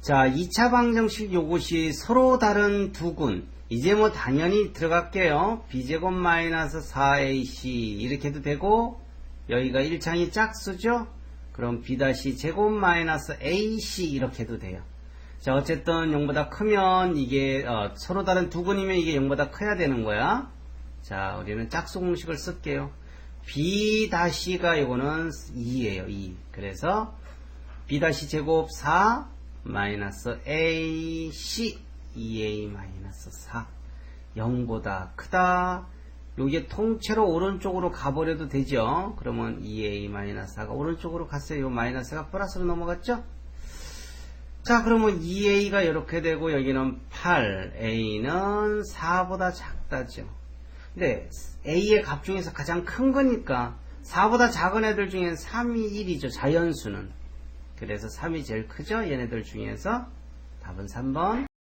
자, 2차 방정식 요것이 서로 다른 두 군. 이제 뭐 당연히 들어갈게요. b제곱 마이너스 4ac 이렇게 해도 되고 여기가 1창이 짝수죠? 그럼 b 다시 제곱 마이너스 ac 이렇게 해도 돼요. 자, 어쨌든 0보다 크면 이게 어, 서로 다른 두 군이면 이게 0보다 커야 되는 거야. 자, 우리는 짝수 공식을 쓸게요. b 다시가 이거는 2예요. 2. 그래서 b 다시 제곱 4 마이너스 ac 2a 마이너스 4 0보다 크다. 요게 통째로 오른쪽으로 가버려도 되죠. 그러면 2a 마이너스 4가 오른쪽으로 갔어요. 요 마이너스가 플러스로 넘어갔죠. 자, 그러면 2a가 이렇게 되고 여기는 8, a는 4보다 작다죠. 근데 a의 값 중에서 가장 큰 거니까 4보다 작은 애들 중엔 3이 1이죠. 자연수는. 그래서 3이 제일 크죠. 얘네들 중에서 답은 3번.